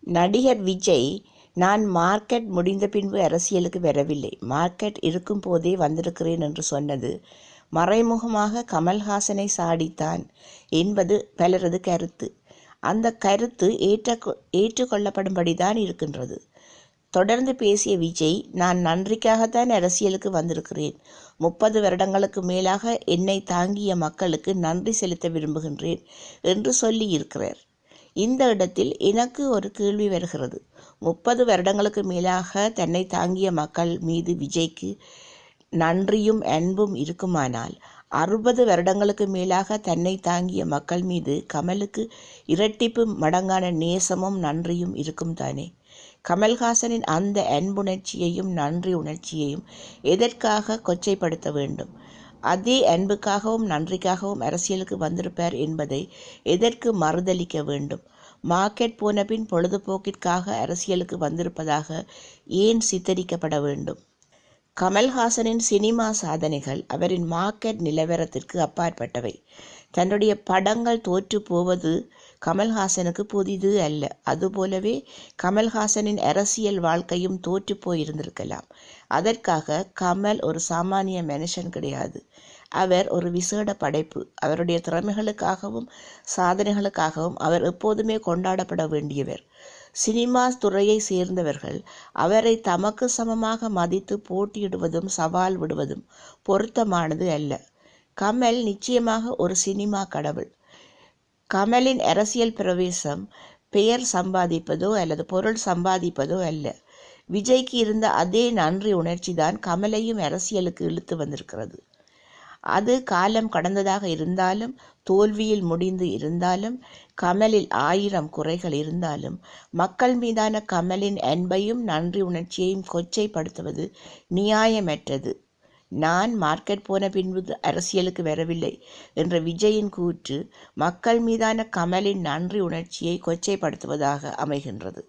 நடிகர் விஜய் நான் மார்க்கெட் முடிந்த பின்பு அரசியலுக்கு வரவில்லை. மார்க்கெட் இருக்கும் போதே வந்திருக்கிறேன் என்று சொன்னது. மறைமுகமாக கமல்ஹாசனை சாடித்தான் என்பது பலரது கருத்து. அந்த கருத்து ஏற்ற ஏற்றுக்கொள்ளப்படும்படிதான் இருக்கின்றது. தொடர்ந்து பேசிய விஜய் நான் நன்றிக்காகத்தான் அரசியலுக்கு வந்திருக்கிறேன். முப்பது வருடங்களுக்கு மேலாக என்னை தாங்கிய மக்களுக்கு நன்றி செலுத்த விரும்புகின்றேன் என்று சொல்லியிருக்கிறார். இந்த இடத்தில் எனக்கு ஒரு கேள்வி வருகிறது. முப்பது வருடங்களுக்கு மேலாக தன்னை தாங்கிய மக்கள் மீது விஜய்க்கு நன்றியும் அன்பும் இருக்குமானால் அறுபது வருடங்களுக்கு மேலாக தன்னை தாங்கிய மக்கள் மீது கமலுக்கு இரட்டிப்பு மடங்கான நேசமும் நன்றியும் இருக்கும் தானே? கமல்ஹாசனின் அந்த அன்புணர்ச்சியையும் நன்றி உணர்ச்சியையும் எதற்காக கொச்சைப்படுத்த வேண்டும்? அதே அன்புக்காகவும் நன்றிக்காகவும் அரசியலுக்கு வந்திருப்பார் என்பதை எதற்கு மறுதளிக்க வேண்டும்? மார்க்கெட் போன பின் பொழுதுபோக்கிற்காக அரசியலுக்கு வந்திருப்பதாக ஏன் சித்தரிக்கப்பட வேண்டும்? கமல்ஹாசனின் சினிமா சாதனைகள் அவரின் மார்க்கெட் நிலவரத்திற்கு அப்பாற்பட்டவை. தன்னுடைய படங்கள் தோற்று போவது கமல்ஹாசனுக்கு புதிது அல்ல. அதுபோலவே கமல்ஹாசனின் அரசியல் வாழ்க்கையும் தோற்று போயிருந்திருக்கலாம். அதற்காக கமல் ஒரு சாமானிய மனுஷன் கிடையாது. அவர் ஒரு விசேட படைப்பு. அவருடைய திறமைகளுக்காகவும் சாதனைகளுக்காகவும் அவர் எப்போதுமே கொண்டாடப்பட வேண்டியவர். சினிமா துறையை சேர்ந்தவர்கள் அவரை தமக்கு சமமாக மதித்து போட்டியிடுவதும் சவால் விடுவதும் பொருத்தமானது அல்ல. கமல் நிச்சயமாக ஒரு சினிமா கடவுள். கமலின் அரசியல் பிரவேசம் பெயர் சம்பாதிப்பதோ அல்லது பொருள் சம்பாதிப்பதோ அல்ல. விஜய்க்கு இருந்த அதே நன்றி உணர்ச்சி தான் கமலையும் அரசியலுக்கு இழுத்து வந்திருக்கிறது. அது காலம் கடந்ததாக இருந்தாலும் தோல்வியில் முடிந்து இருந்தாலும் கமலில் ஆயிரம் குறைகள் இருந்தாலும் மக்கள் மீதான கமலின் அன்பையும் நன்றி உணர்ச்சியையும் கொச்சைப்படுத்துவது நியாயமற்றது. நான் மார்க்கெட் போன பின்பு அரசியலுக்கு வரவில்லை என்ற விஜயின் கூற்று மக்கள் மீதான கமலின் நன்றி உணர்ச்சியை கொச்சைப்படுத்துவதாக அமைகின்றது.